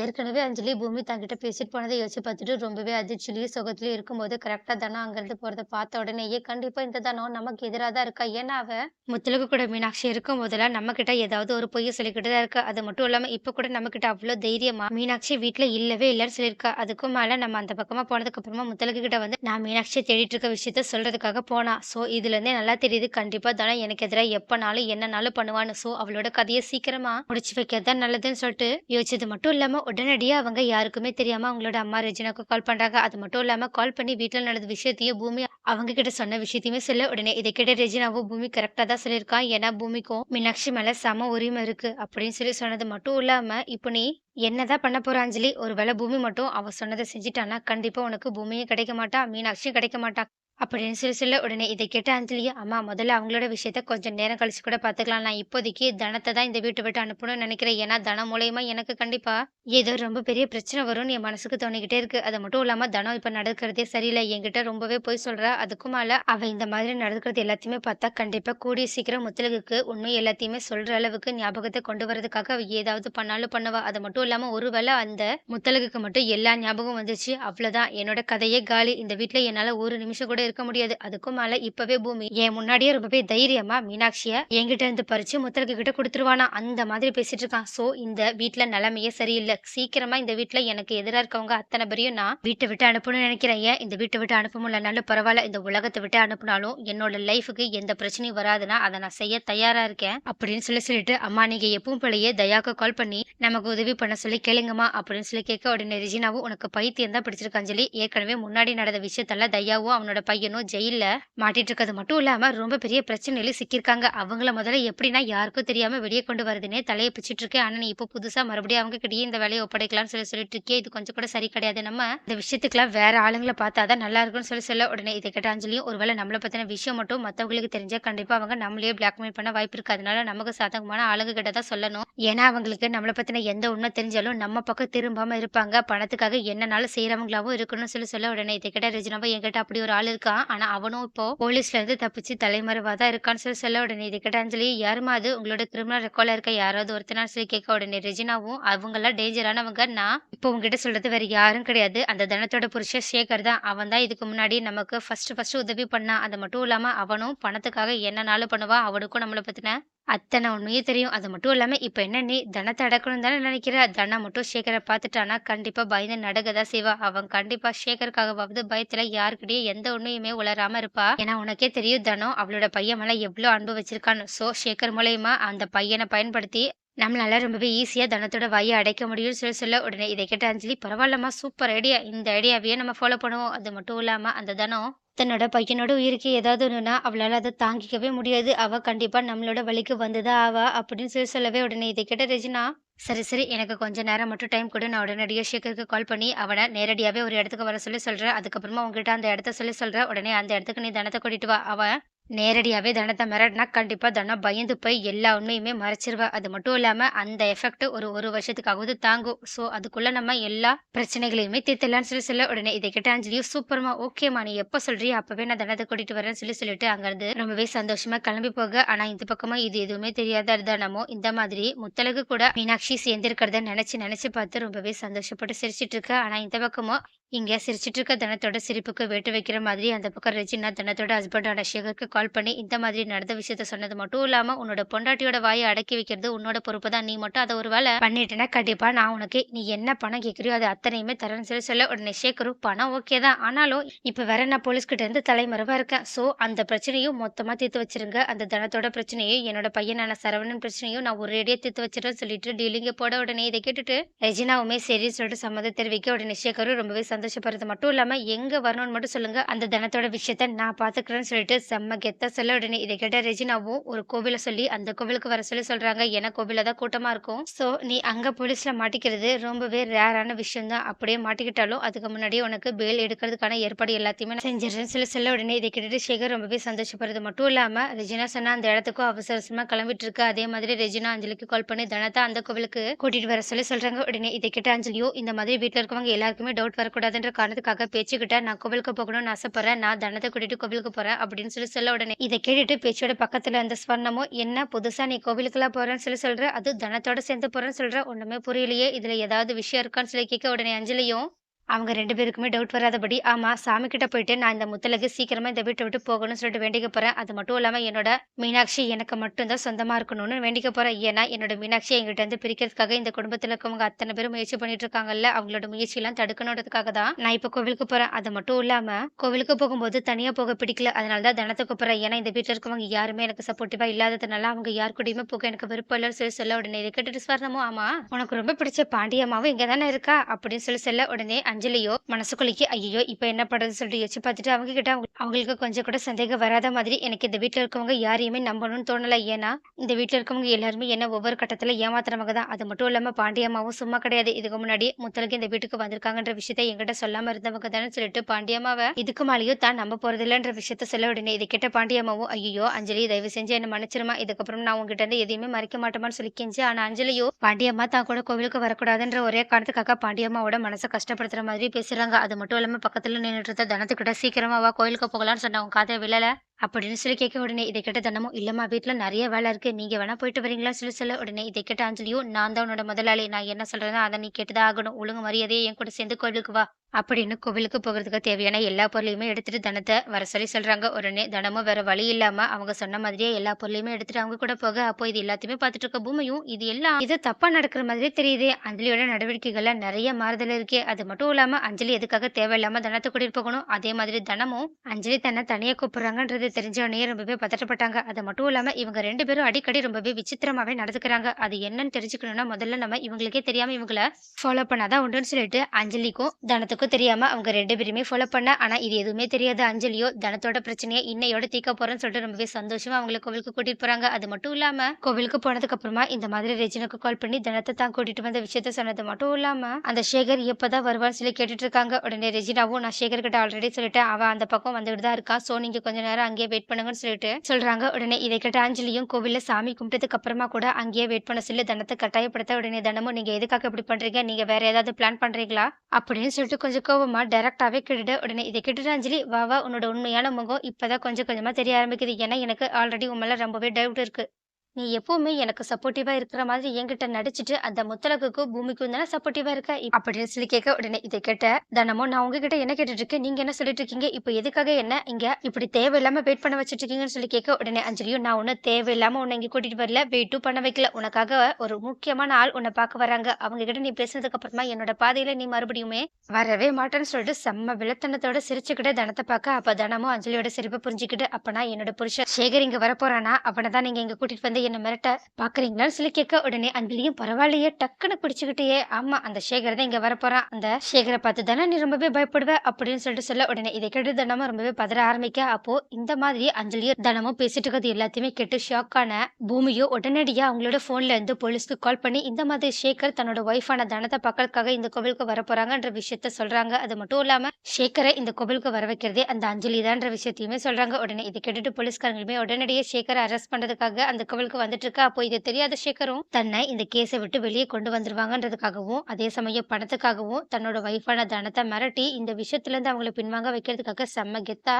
ஏற்கனவே அஞ்சலி பூமி தங்கிட்ட பேசிட்டு போனதை யோசிச்சு பார்த்துட்டு ரொம்பவே அதிர்ச்சிலையும் சுகத்திலயும் இருக்கும்போது கரெக்டா தானே அங்கிருந்து போறத பார்த்த உடனேயே கண்டிப்பா இந்த தானம் நமக்கு எதிராக தான் இருக்கா? ஏன்னா அவ முத்தலுக்கு கூட மீனாட்சி இருக்கும் போதெல்லாம் நம்ம கிட்ட ஏதாவது ஒரு பொய்ய சொல்லிக்கிட்டு தான் இருக்கா? அது மட்டும் இல்லாம இப்ப கூட நம்ம கிட்ட அவ்வளவு தைரியமா மீனாட்சி வீட்டுல இல்லவே இல்லைன்னு சொல்லியிருக்கா. அதுக்கும் மேல நம்ம அந்த பக்கமா போனதுக்கு அப்புறமா முத்தலகு கிட்ட வந்து நான் மீனாட்சியை தேடிட்டு இருக்க விஷயத்த சொல்றதுக்காக போனா. சோ இதுல இருந்தே நல்லா தெரியுது. கண்டிப்பா தானே எனக்கு எதிராக எப்பனாலும் என்னனாலும் பண்ணுவான்னு. சோ அவளோட கதையை சீக்கிரமா முடிச்சு வைக்கிறதான் நல்லதுன்னு சொல்லிட்டு யோசிச்சது. மட்டும் இல்லாம உடனடியா அவங்க யாருக்குமே தெரியாம அவங்களோட அம்மா ரெஜினாக்கு கால் பண்றாங்க. அது மட்டும் இல்லாம கால் பண்ணி வீட்டுல நடந்த விஷயத்தையும் பூமி அவங்க கிட்ட சொன்ன விஷயத்தையுமே சொல்ல உடனே இதை கேட்ட ரெஜினாவும் பூமி கரெக்டா தான் சொல்லியிருக்கான் ஏன்னா பூமிக்கும் மீனாட்சி மேல சம உரிமை இருக்கு அப்படின்னு சொல்லி சொன்னது மட்டும் இல்லாம இப்போ நீ என்னதான் பண்ண போற அஞ்சலி? ஒருவேளை பூமி மட்டும் அவ சொன்னதை செஞ்சுட்டானா கண்டிப்பா உனக்கு பூமியும் கிடைக்க மாட்டா மீனாட்சியும் கிடைக்க மாட்டா. அப்படின்னு சொல்லி சொல்ல உடனே இதை கேட்ட அஞ்சலியா அம்மா முதல்ல அவங்களோட விஷயத்த கொஞ்சம் நேரம் கழிச்சு கூட பார்த்துக்கலாம். நான் இப்போதைக்கு தனத்தை தான் இந்த வீட்டை விட்டு அனுப்பணும்னு நினைக்கிறேன். ஏன்னா தனம் மூலயமா எனக்கு கண்டிப்பா ஏதோ ரொம்ப பெரிய பிரச்சனை வரும்னு என் மனசுக்கு தோணிக்கிட்டே இருக்கு. அது மட்டும் இல்லாம தனம் இப்ப நடக்கிறதே சரியில்லை. என்கிட்ட ரொம்பவே போய் சொல்றா. அதுக்கும் மேல அவ இந்த மாதிரி நடக்கிறது எல்லாத்தையுமே பார்த்தா கண்டிப்பா கூடிய சீக்கிரம் முத்தலகுக்கு இன்னும் எல்லாத்தையுமே சொல்ற அளவுக்கு ஞாபகத்தை கொண்டு வரதுக்காக அவ ஏதாவது பண்ணாலும் பண்ணுவா. அது மட்டும் இல்லாம ஒருவேளை அந்த முத்தலகுக்கு மட்டும் எல்லா ஞாபகம் வந்துச்சு அவ்வளவுதான். என்னோட கதையே காலி. இந்த வீட்டுல என்னால ஒரு நிமிஷம் கூட இருக்க முடியாது. அதுக்கும் மேல இப்பவே பூமி. என் முன்னாடியே ரொம்பவே தைரியமா மீனாட்சிய என்கிட்ட இருந்து பறிச்சு முத்தலகு கிட்ட கொடுத்துருவானா? அந்த மாதிரி பேசிட்டு இருக்கான். சோ இந்த வீட்டுல நிலைமையே சரியில்லை. சீக்கிரமா இந்த வீட்டுல எனக்கு எதிரா இருக்கவங்க அத்தனை பேரையும் நான் வீட்டை விட்டு அனுப்பணும்னு நினைக்கிறேன். ஏன்? இந்த வீட்டை விட்டு அனுப்ப முடியலனாலும் பரவாயில்ல. இந்த உலகத்தை விட்டு அனுப்புனாலும் என்னோட லைஃபுக்கு எந்த பிரச்சனையும் வராதுன்னா அதை நான் செய்ய தயாரா இருக்கேன். அப்படின்னு சொல்லி சொல்லிட்டு அம்மா நீங்க எப்பவும் போலயே தயாக்கு கால் பண்ணி நமக்கு உதவி பண்ண சொல்லி கேளுங்கம்மா. அப்படின்னு சொல்லி கேட்க உடனே ரிஜினாவும் உனக்கு பைத்தியம் தான் பிடிச்சிருக்கான்னு சொல்லி ஏற்கனவே முன்னாடி நடந்த விஷயத்தெல்லாம் தயாவும் அவனோட பை பையனும் ஜெயில மாட்டிட்டு இருக்கிறது மட்டும் இல்லாம ரொம்ப பெரிய பிரச்சனையில சிக்கியிருக்காங்க. அவங்கள முதல்ல எப்படின்னா யாருக்கும் தெரியாம வெளியே கொண்டு வருதுன்னே தலையை பிச்சுட்டு இருக்கேன். ஆனா நீ இப்போ புதுசா மறுபடியும் அவங்க கிட்டயே இந்த வேலையை ஒப்படைக்கலாம்னு சொல்லி சொல்லிட்டு இருக்கே. இது கொஞ்சம் கூட சரி கிடையாது. நம்ம இந்த விஷயத்துக்குலாம் வேற ஆளுங்களை பார்த்தாதான் நல்லா இருக்கும்னு சொல்லி சொல்ல உடனே இதை கேட்ட அஞ்சலியும் ஒருவேளை நம்மளை பத்தின விஷயம் மட்டும் மத்தவங்களுக்கு தெரிஞ்சா கண்டிப்பா அவங்க நம்மளே பிளாக்மெயில் பண்ண வாய்ப்பு இருக்கு. அதனால நமக்கு சாதகமான ஆளுங்க கிட்ட தான் சொல்லணும். ஏன்னா அவங்களுக்கு நம்மளை பத்தின எந்த உண்மை தெரிஞ்சாலும் நம்ம பக்கம் திரும்பாம இருப்பாங்க. பணத்துக்காக என்னனாலும் செய்யறவங்களாவும் இருக்கணும்னு சொல்லி சொல்ல உடனே இதை கேட்ட ரெஜினாவை என்கிட்ட அப்படி ஒரு ஆள் இருக்க? இருக்கான் ஆனா அவனும் இப்போ போலீஸ்ல இருந்து தப்பிச்சு தலைமறைவா தான் இருக்கான்னு சொல்லி சொல்ல உடனே இது கேட்ட அஞ்சலி யாருமா அது உங்களோட கிரிமினல் ரெக்கார்ட்ல இருக்க யாராவது ஒருத்தனா சொல்லி கேட்க உடனே ரெஜினாவும் அவங்க எல்லாம் டேஞ்சரானவங்க நான் இப்போ உங்ககிட்ட சொல்றது வேற யாரும் கிடையாது. அந்த தனத்தோட புருஷன் சேகர் தான். அவன் தான் இதுக்கு முன்னாடி நமக்கு ஃபர்ஸ்ட் ஃபர்ஸ்ட் உதவி பண்ணான் அது மட்டும் இல்லாம அவனும் பணத்துக்காக என்னனாலும் பண்ணுவான் அவனுக்கும் நம்மளை பத்தின அத்தனை உண்மையே தெரியும். அது மட்டும் இல்லாமல் இப்போ என்ன நீ தனத்தை அடக்கணும் தானே நினைக்கிற? தனா மட்டும் சேகரை பார்த்துட்டானா? கண்டிப்பாக பயந்து நடக்கதான் செய்வா. அவன் கண்டிப்பா சேகருக்காகவாவது பயத்தில் யாருக்கிட்டயும் எந்த உண்மையுமே உளராம இருப்பா. ஏன்னா உனக்கே தெரியும் தனம் அவளோட பையன் மேலே எவ்வளோ அன்பு வச்சிருக்கான்னு. ஸோ சேகர் மூலயமா அந்த பையனை பயன்படுத்தி நம்மளால ரொம்பவே ஈஸியாக தனத்தோட வாயை அடைக்க முடியும்னு சொல்லி சொல்ல உடனே இதை கேட்ட அஞ்சலி பரவாயில்லம்மா சூப்பர் ஐடியா இந்த ஐடியாவையே நம்ம ஃபாலோ பண்ணுவோம். அது மட்டும் இல்லாமல் அந்த தனம் தன்னோட பையனோட உயிருக்கு ஏதாவது ஒன்றுனா அவளால் அதை தாங்கிக்கவே முடியாது. அவள் கண்டிப்பாக நம்மளோட வழிக்கு வந்துதான் ஆவா அப்படின்னு சொல்லி சொல்லவே உடனே இதை கேட்ட ரெஜினா சரி சரி எனக்கு கொஞ்ச நேரம் மட்டும் டைம் கொடு. நான் உடனடியாக ஷேக்கருக்கு கால் பண்ணி அவனை நேரடியாகவே ஒரு இடத்துக்கு வர சொல்லி சொல்கிறேன் அதுக்கப்புறமா உங்ககிட்ட அந்த இடத்த சொல்லி சொல்கிறேன் உடனே அந்த இடத்துக்கு நீ தனத்தை கூட்டிட்டு வா. அவன் நேரடியாகவே தனத்தை மிரட்டினா கண்டிப்பாக தனம் பயந்து போய் எல்லா உண்மையுமே மறைச்சிருவா. அது மட்டும் இல்லாமல் அந்த எஃபெக்ட் ஒரு ஒரு வருஷத்துக்காவது தாங்கும். ஸோ அதுக்குள்ள நம்ம எல்லா பிரச்சனைகளையுமே தீர்த்தலாம்னு சொல்லி சொல்ல உடனே இதை கேட்ட அஞ்சலியும் சூப்பர்மா ஓகேம்மா நீ எப்போ சொல்றியோ அப்பவே நான் தனத்தை கூட்டிட்டு வரேன்னு சொல்லி சொல்லிட்டு அங்கேருந்து ரொம்பவே சந்தோஷமா கிளம்பி போக. ஆனால் இந்த பக்கமும் இது எதுவுமே தெரியாத தனமோ இந்த மாதிரி முத்தலகு கூட மீனாட்சி சேர்ந்திருக்கிறத நினைச்சு நினைச்சு பார்த்து ரொம்பவே சந்தோஷப்பட்டு சிரிச்சிட்டு இருக்க ஆனால் இந்த பக்கமும் இங்கே சிரிச்சிட்டு இருக்க தனத்தோட சிரிப்புக்கு வேட்டு வைக்கிற மாதிரி அந்த பக்கம் ரெஜினா தனத்தோட ஹஸ்பண்டான சேகருக்கு கால் பண்ணி இந்த மாதிரி நடந்த விஷயத்த சொன்னது மட்டும் இல்லாம உன்னோட பொண்டாட்டியோட வாயை அடக்கி வைக்கிறது உன்னோட பொறுப்பு தான் நீ மட்டும் அதை ஒரு வேலை பண்ணிட்டேன்னா கண்டிப்பா நான் உனக்கு நீ என்ன பணம் கேட்கறியோ அது அத்தனையுமே தரேன்னு சொல்லி சொல்ல உடனே சேகரு பணம் ஓகே தான். ஆனாலும் இப்ப வேற நான் போலீஸ்கிட்ட இருந்து தலைமறைவா இருக்கேன். சோ அந்த பிரச்சனையும் மொத்தமா தீர்த்து வச்சிருங்க. அந்த தனத்தோட பிரச்சனையும் என்னோட பையனான சரவணன் பிரச்சனையும் நான் ஒரேடியா தீர்த்து வச்சிருன்னு சொல்லிட்டு டீலிங்க போட உடனே இதை கேட்டுட்டு ரெஜினாவுமே சரின்னு சொல்லிட்டு சம்மதம் தெரிவிக்க உடனே சேகரும் ரொம்பவே சந்தோஷப்படுறது மட்டும் இல்லாம எங்க வரணும்னு மட்டும் சொல்லுங்க. அந்த தனத்தோட விஷயத்த நான் பாத்துக்கிறேன்னு சொல்லிட்டு செம்ம கெத்த சொல்ல உடனே இதை கேட்ட ரெஜினாவும் ஒரு கோவில சொல்லி அந்த கோவிலுக்கு வர சொல்லி சொல்றாங்க. ஏன்னா கோவில தான் கூட்டமா இருக்கும். சோ நீ அங்க போலீஸ்ல மாட்டிக்கிறது ரொம்பவே ரேரான விஷயம் தான். அப்படியே மாட்டிக்கிட்டாலும் அதுக்கு முன்னாடியே உனக்கு பேல் எடுக்கிறதுக்கான ஏற்பாடு எல்லாத்தையுமே நான் செஞ்சிடறேன்னு சொல்லி சொல்ல உடனே இதை கேட்டுட்டு சேகர் ரொம்பவே சந்தோஷப்படுறது. மட்டும் இல்லாம ரெஜினா சொன்னா அந்த இடத்துக்கும் அவசர அவசரமா கிளம்பிட்டு இருக்கு அதே மாதிரி ரெஜினா அஞ்சலிக்கு கால் பண்ணி தனத்தை அந்த கோவிலுக்கு கூட்டிட்டு வர சொல்லி சொல்றாங்க. உடனே இதை கேட்ட அஞ்சலியோ இந்த மாதிரி வீட்டுல இருக்கவங்க எல்லாருக்குமே டவுட் வரக்கூடாதுன்ற காரணத்துக்காக பேச்சுக்கிட்ட நான் கோவிலுக்கு போகணும்னு ஆசைப்படுறேன். நான் தனத்தை கூட்டிட்டு கோவிலுக்கு போறேன் அப்படின்னு சொல்லி சொல்ல உடனே இதை கேட்டுட்டு பேச்சோட பக்கத்துல அந்த ஸ்வர்ணமோ என்ன புதுசா நீ கோவிலுக்குலாம் போறேன்னு சொல்லி சொல்ற? அது தனத்தோட சேர்ந்து போறேன்னு சொல்ற? ஒண்ணுமே புரியலையே. இதுல ஏதாவது விஷயம் இருக்கான்னு சொல்லி கேட்க உடனே அஞ்சலியும் அவங்க ரெண்டு பேருக்குமே டவுட் வராதபடி ஆமாம் சாமி கிட்ட போயிட்டு நான் இந்த முத்தலுக்கு சீக்கிரமாக இந்த வீட்டை விட்டு போகணும்னு சொல்லிட்டு வேண்டிக்க போகிறேன் அது மட்டும் இல்லாமல் என்னோட மீனாட்சி எனக்கு மட்டும்தான் சொந்தமாக இருக்கணும்னு வேண்டிக்க போகிறேன் ஏன்னா என்னோட மீனாட்சி எங்கிட்ட இருந்து பிரிக்கிறதுக்காக இந்த குடும்பத்தில் இருக்கவங்க அத்தனை பேரும் முயற்சி பண்ணிட்டு இருக்காங்கல்ல அவங்களோட முயற்சியெல்லாம் தடுக்கணுன்றதுக்காக தான் நான் இப்போ கோவிலுக்கு போகிறேன் அது மட்டும் இல்லாமல் கோவிலுக்கு போகும்போது தனியாக போக பிடிக்கல. அதனால தான் தனத்துக்கு போகிறேன் ஏன்னா இந்த வீட்டில் இருக்கவங்க யாருமே எனக்கு சப்போர்ட்டிவாக இல்லாததுனால அவங்க யார் கூடயுமே போக எனக்கு விருப்பம் இல்லைன்னு சொல்லி சொல்ல உடனே இதை கேட்டுட்டு ஸ்வர்ணமும் ஆமா உனக்கு ரொம்ப பிடிச்ச பாண்டியம்மாவும் இங்கே தானே இருக்கா? அப்படின்னு சொல்லி சொல்ல உடனே அஞ்சலியோ மனசுக்குள்ளிக்கு ஐயோ இப்போ என்ன பண்றதுன்னு சொல்லிட்டு யோசிச்சு பார்த்துட்டு அவங்க கிட்ட அவங்களுக்கு கொஞ்சம் கூட சந்தேகம் வராத மாதிரி எனக்கு இந்த வீட்டில் இருக்கவங்க யாரையுமே நம்பணும்னு தோணல. ஏன்னா இந்த வீட்டில் இருக்கவங்க எல்லாருமே என்ன ஒவ்வொரு கட்டத்தில் ஏமாத்துறவங்க தான். அது மட்டும் இல்லாமல் பாண்டியம்மாவும் சும்மா கிடையாது. இதுக்கு முன்னாடி முத்தலுக்கு இந்த வீட்டுக்கு வந்திருக்காங்கன்ற விஷயத்த என்கிட்ட சொல்லாம இருந்தவங்க தானே சொல்லிட்டு பாண்டியம்மாவை இதுக்கு மேலேயும் தான் நம்ப போறது இல்லைன்ற விஷயத்த சொல்ல உடனே இது கிட்ட பாண்டியம்மாவும் ஐயோ அஞ்சலி தயவு செஞ்சு என்ன மன்னிச்சிருமா. இதுக்கப்புறம் நான் உங்ககிட்ட இருந்து எதையுமே மறைக்க மாட்டோமான்னு சொல்லி கெஞ்சு ஆனால் அஞ்சலியோ பாண்டியம்மா தான் கூட கோவிலுக்கு வரக்கூடாதுன்ற ஒரே காரணத்துக்காக பாண்டியம்மாவோட மனசை கஷ்டப்படுத்துற மாதிரி பேசுறாங்க. அது மட்டும் இல்லாம பக்கத்துல நின்றுட்டு இருந்த தனத்துக்கிட்ட சீக்கிரமா வா கோயிலுக்கு போகலாம்னு சொன்னவங்க காதை விழல அப்படின்னு சொல்லி கேட்க உடனே இதை கேட்ட தினமும் இல்லம்மா வீட்டுல நிறைய வேலை இருக்கு. நீங்க வேணா போயிட்டு வரீங்களா? சொல்லி சொல்ல உடனே இதை கேட்ட அஞ்சலியும் நான் தான் உன்னோட முதலாளி. நான் என்ன சொல்றேனோ அதை நீ கேட்டுதான் ஆகணும். ஒழுங்கு மரியாதையே என் கூட சேர்ந்து கோவிலுக்கு வா. அப்படின்னு கோவிலுக்கு போகிறதுக்கு தேவையான எல்லா பொருளையுமே எடுத்துட்டு தனத்தை வர சொல்லி சொல்றாங்க. உடனே தனமும் வேற வழி இல்லாம அவங்க சொன்ன மாதிரியே எல்லா பொருளையுமே எடுத்துட்டு அவங்க கூட போக. அப்போ இது எல்லாத்தையுமே பார்த்துட்டு இருக்க பூமியும் இது எல்லாம் இது தப்பா நடக்கிற மாதிரியே தெரியுது. அஞ்சலியோட நடவடிக்கைகள்ல நிறைய மாறுதல் இருக்கே. அது மட்டும் இல்லாம அஞ்சலி எதுக்காக தேவையில்லாம தனத்தை கூட்டிட்டு போகணும்? அதே மாதிரி தனமும் அஞ்சலி தன்னை தனியா கூப்பிடுறாங்கன்றது தெரிஞ்சவனே ரொம்பவே பதட்டப்பட்டாங்க. அது மட்டும் இல்லாம இவங்க ரெண்டு பேரும் அடிக்கடி ரொம்பவே விசித்திரமாவே நடந்துக்கிறாங்க. அது என்னன்னு தெரிஞ்சுக்கணும்னா முதல்ல நம்ம இவங்களுக்கே தெரியாம இவங்கள ஃபாலோ பண்ணாதான் உண்டுன்னு சொல்லிட்டு அஞ்சலிக்கும் தனத்துக்கும் தெரியாம அவங்க ரெண்டு பேருமே ஃபாலோ பண்ண ஆனா இது எதுவுமே தெரியாத. அஞ்சலியோ தனத்தோட பிரச்சனையை இன்னையோட தீக்க போறேன்னு சொல்லிட்டு ரொம்பவே சந்தோஷமா அவங்களை கோவிலுக்கு கூட்டிட்டு போறாங்க. அது மட்டும் இல்லாம கோவிலுக்கு போனதுக்கு அப்புறமா இந்த மாதிரி ரெஜினுக்கு கால் பண்ணி தனத்தை தான் கூட்டிட்டு வந்த விஷயத்த சொன்னது மட்டும் இல்லாம அந்த சேகர் எப்பதான் வருவான்னு சொல்லி கேட்டுட்டு இருக்காங்க. உடனே ரெஜினாவும் நான் சேகர் கிட்ட ஆல்ரெடி சொல்லிட்டேன். அவன் அந்த பக்கம் வந்துட்டு தான் இருக்கான் சோ நீங்க கொஞ்ச நேரம் அங்கேயே வெயிட் பண்ணுங்கன்னு சொல்லிட்டு சொல்றாங்க. உடனே இதை கேட்ட அஞ்சலியும் கோவில்ல சாமி கும்பிட்டதுக்கு அப்புறமா கூட அங்கேயே வெயிட் பண்ண சொல்லி தனத்தை கட்டாயப்படுத்த உடனே தனமும் நீங்க எதுக்காக இப்படி பண்றீங்க? நீங்க வேற ஏதாவது பிளான் பண்றீங்களா? அப்படின்னு சொல்லிட்டு கொஞ்சம் கோபமாக டேரெக்டாகவே கேட்டுட்டு உடனே இதை கேட்டுட்டு அஞ்சலி வா வா உன்னோட உண்மையான முகம் இப்போ தான் கொஞ்சம் கொஞ்சமாக தெரிய ஆரம்பிக்குது. ஏன்னா எனக்கு ஆல்ரெடி உன் ரொம்பவே டவுட் இருக்குது நீ எப்பவுமே எனக்கு சப்போர்ட்டிவா இருக்கிற மாதிரி என்கிட்ட நடிச்சிட்டு அந்த முத்தலகுக்கும் பூமிக்கும் தானே சப்போர்ட்டிவா இருக்க? அப்படின்னு சொல்லி கேட்க உடனே இதை கேட்ட தினமும் நான் உங்ககிட்ட என்ன கேட்டுட்டு இருக்கேன் நீங்க என்ன சொல்லிட்டு இருக்கீங்க இப்போ எதுக்காக என்ன இங்க இப்படி தேவையில்லாம வெயிட் பண்ண வச்சிட்டு இருக்கீங்கன்னு சொல்லி கேட்க உடனே அஞ்சலியும் நான் ஒன்னும் தேவையில்லாம உன்னை இங்க கூட்டிட்டு வரல. வெயிட்டும் பண்ண வைக்கல. உனக்காக ஒரு முக்கியமான ஆள் உன்னை பார்க்க வராங்க. அவங்க கிட்ட நீ பேசினதுக்கு அப்புறமா என்னோட பாதையில நீ மறுபடியுமே வரவே மாட்டேன்னு சொல்லிட்டு செம்ம விளத்தனத்தோட சிரிச்சுக்கிட்டு தனத்தை பார்க்க அப்ப தினமும் அஞ்சலியோட சிரிப்பை புரிஞ்சுக்கிட்டு அப்பனா என்னோட புருஷன் சேகர் இங்க வரப்போறானா? அவனை தான் நீங்க இங்க கூட்டிட்டு வந்து என்ன மிரட்ட பாக்குறீங்களான்னு சொல்லி கேட்க உடனே அஞ்சலியும் பரவாயில்லையே டக்குன்னு பிடிச்சுக்கிட்டே ஆமா அந்த சேகர் தான் இங்க வரப்போறான் அந்த சேகரை பார்த்து தானே நீ ரொம்பவே பயப்படுவ? அப்படின்னு சொல்லிட்டு சொல்ல உடனே இதை கேட்டு தனமும் ரொம்பவே பதற ஆரம்பிக்க. அப்போ இந்த மாதிரி அஞ்சலியும் தனமும் பேசிட்டு இருக்கிறது எல்லாத்தையுமே கேட்டு ஷாக் ஆன பூமியோ உடனடியா அவங்களோட போன்ல இருந்து போலீஸ்க்கு கால் பண்ணி இந்த மாதிரி சேகர் தன்னோட ஒய்ஃபான தனத்தை பார்க்கறதுக்காக இந்த கோவிலுக்கு வர போறாங்கன்ற விஷயத்த சொல்றாங்க. அது மட்டும் இல்லாம சேகரை இந்த கோவிலுக்கு வர வைக்கிறதே அந்த அஞ்சலி தான்ற விஷயத்தையுமே சொல்றாங்க. உடனே இதை கேட்டுட்டு போலீஸ்காரங்களுமே உடனடியே சேகரை அரெஸ்ட் பண்றதுக்காக அந்த கோவிலுக்கு வந்துட்டு இருக்கா அப்போ இது தெரியாத சேகரும் தன்னை இந்த கேஸை விட்டு வெளியே கொண்டு வந்துருவாங்கன்றதுக்காகவும் அதே சமயம் பணத்துக்காகவும் தன்னோட ஒய்ஃபான தனத்தை மிரட்டி இந்த விஷயத்துல இருந்து அவங்கள பின்வாங்க வைக்கிறதுக்காக செம்ம கெத்தா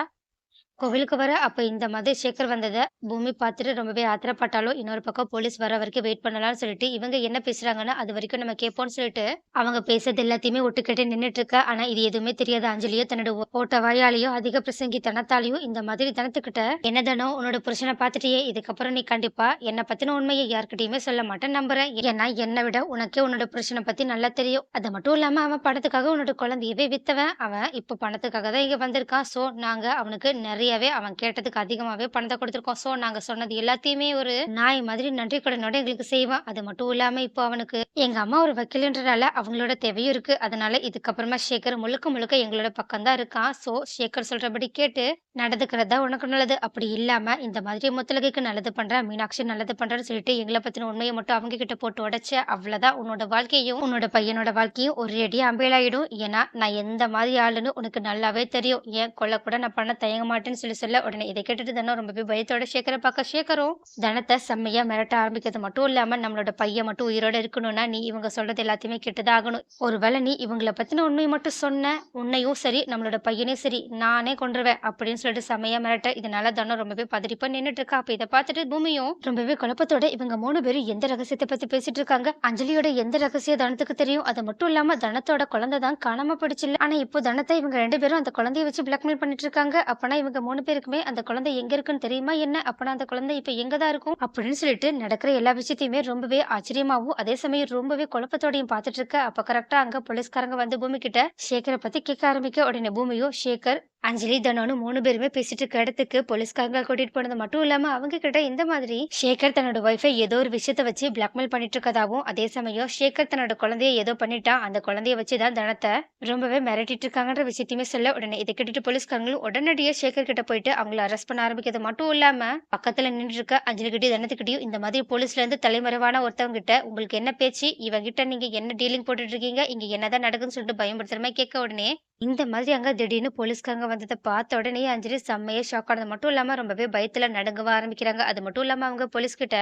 கோவிலுக்கு வர அப்ப இந்த மாதிரி சேகர் வந்ததை பூமி பார்த்துட்டு ரொம்பவே ஆத்திரப்பட்டாலும் இன்னொரு பக்கம் போலீஸ் வர வரைக்கும் வெயிட் பண்ணலாம்னு சொல்லிட்டு இவங்க என்ன பேசுறாங்கன்னு அது வரைக்கும் நம்ம கேட்போம்னு சொல்லிட்டு அவங்க பேசுறது எல்லாத்தையுமே ஒட்டுக்கிட்டே நின்றுட்டு இருக்கா ஆனா இது எதுவுமே தெரியாத அஞ்சலியோ தன்னோட ஓட்ட வாயாலையோ அதிக பிரசங்கி தனத்தாலையும் இந்த மாதிரி தனத்துக்கிட்ட என்னதானோ உன்னோட புருஷனை பார்த்துட்டியே இதுக்கப்புறம் நீ கண்டிப்பா என்னை பத்தின உண்மையை யார்கிட்டயுமே சொல்ல மாட்டேன் நம்புறேன். ஏன்னா என்னை விட உனக்கே உன்னோட புருஷனை பத்தி நல்லா தெரியும். அது மட்டும் இல்லாம அவன் பணத்துக்காக உன்னோட குழந்தையவே வித்தவன். அவன் இப்போ பணத்துக்காக தான் இங்க வந்திருக்கான். சோ நாங்க அவனுக்கு நிறைய நிறையவே அவன் கேட்டதுக்கு அதிகமாவே பணத்தை கொடுத்துருக்கோம். சோ நாங்க சொன்னது எல்லாத்தையுமே ஒரு நாய் மாதிரி நன்றி கடனோட எங்களுக்கு செய்வான். அது மட்டும் இல்லாம இப்போ அவனுக்கு எங்க அம்மா ஒரு வக்கீல்ன்றனால அவங்களோட தேவையும் இருக்கு. அதனால இதுக்கப்புறமா சேகர் முழுக்க முழுக்க எங்களோட பக்கம் தான் இருக்கான். சோ சேகர் சொல்றபடி கேட்டு நடந்துக்கிறது தான் உனக்கு நல்லது. அப்படி இல்லாம இந்த மாதிரி முத்தலகைக்கு நல்லது பண்ற மீனாட்சி நல்லது பண்றேன்னு சொல்லிட்டு எங்களை பத்தின உண்மையை மட்டும் அவங்க கிட்ட போட்டு உடைச்ச அவ்வளவுதான். உன்னோட வாழ்க்கையும் உன்னோட பையனோட வாழ்க்கையும் ஒரு அடி அம்பேலாயிடும். ஏன்னா நான் எந்த மாதிரி ஆளுன்னு உனக்கு நல்லாவே தெரியும். ஏன் கொல்ல கூட நான் பண்ண தயங்க மாட்டேன்னு சொல்லி சொல்ல உடனே இதை கேட்டுட்டு தனம் ரொம்பவே பயத்தோட சேகரை பார்க்க சேகரும் தனத்தை செம்மையா மிரட்ட ஆரம்பிக்கிறது மட்டும் இல்லாம நம்மளோட பையன் மட்டும் உயிரோட இருக்கணும்னா நீ இவங்க சொல்றது எல்லாத்தையுமே கேட்டுதான் ஆகணும். ஒருவேளை நீ இவங்கள பத்தின உண்மையை மட்டும் சொன்ன உன்னையும் சரி நம்மளோட பையனையும் சரி நானே கொண்டுருவேன் அப்படின்னு சொல்லிட்டு செம்மையா மிரட்ட இதனால தனம் ரொம்பவே பதறிப்பா நின்றுட்டு இருக்கா அப்ப இதை பார்த்துட்டு பூமியும் ரொம்பவே குழப்பத்தோட இவங்க மூணு பேரும் எந்த ரகசியத்தை பத்தி பேசிட்டு இருக்காங்க? அஞ்சலியோட எந்த ரகசிய தனத்துக்கு தெரியும்? அது மட்டும் இல்லாம தனத்தோட குழந்தை தான் காணாம போயிடுச்சுல்ல ஆனா இப்போ தனத்தை இவங்க ரெண்டு பேரும் அந்த குழந்தைய வச்சு பிளாக்மெயில் பண்ணிட்டு இருக்காங்க. அப்பனா இவங்க மூணு பேருக்குமே அந்த குழந்தை எங்க இருக்குன்னு தெரியுமா என்ன? அப்பனா அந்த குழந்தை இப்ப எங்கதான் இருக்கும்? அப்படின்னு சொல்லிட்டு நடக்கிற எல்லா விஷயத்தையுமே ரொம்பவே ஆச்சரியமாவும் அதே சமயம் ரொம்பவே குழப்பத்தோடையும் பார்த்துட்டு இருக்க. அப்ப கரெக்டா அங்க போலீஸ்காரங்க வந்து பூமி கிட்ட சேகரை பத்தி கேட்க ஆரம்பிக்க. உடனே பூமியும் சேகர் அஞ்சலி தனோன்னு மூணு பேருமே பேசிட்டு இருக்க இடத்துக்கு போலீஸ்காரங்க கூட்டிட்டு போனது மட்டும் இல்லாம அவங்க கிட்ட இந்த மாதிரி சேகர் தன்னோட ஒய்ஃபை ஏதோ ஒரு விஷயத்த வச்சு பிளாக்மெயில் பண்ணிட்டு இருக்கதாகவும் அதே சமயம் சேகர் தன்னோட குழந்தைய ஏதோ பண்ணிட்டான் அந்த குழந்தைய வச்சுதான் தனத்தை ரொம்பவே மிரட்டிட்டு இருக்காங்கன்ற விஷயத்தையுமே சொல்ல உடனே இதை கேட்டுட்டு போலீஸ்காரங்களும் உடனடியே சேகர் கிட்ட போயிட்டு அவங்கள அரெஸ்ட் பண்ண ஆரம்பிக்கிறது மட்டும் இல்லாம பக்கத்துல நின்று இருக்க அஞ்சலி கிட்டயும் தனத்துக்கிட்டயும் இந்த மாதிரி போலீஸ்ல இருந்து தலைமறைவான ஒருத்தவங்க கிட்ட உங்களுக்கு என்ன பேச்சு? இவங்கிட்ட நீங்க என்ன டீலிங் போட்டுட்டு இருக்கீங்க? இங்க என்னதான் நடக்குதுன்னு சொல்லிட்டு பயன்படுத்துற மாதிரி கேட்க உடனே இந்த மாதிரி அங்க திடீர்னு போலீஸ்காரங்க வந்ததை பார்த்த உடனே அஞ்சலி செம்மையே ஷாக் ஆனது. மட்டும் இல்லாமல் ரொம்பவே பயத்தில் நடுங்கவ ஆரம்பிக்கிறாங்க. அது மட்டும் இல்லாமல் அவங்க போலீஸ்கிட்ட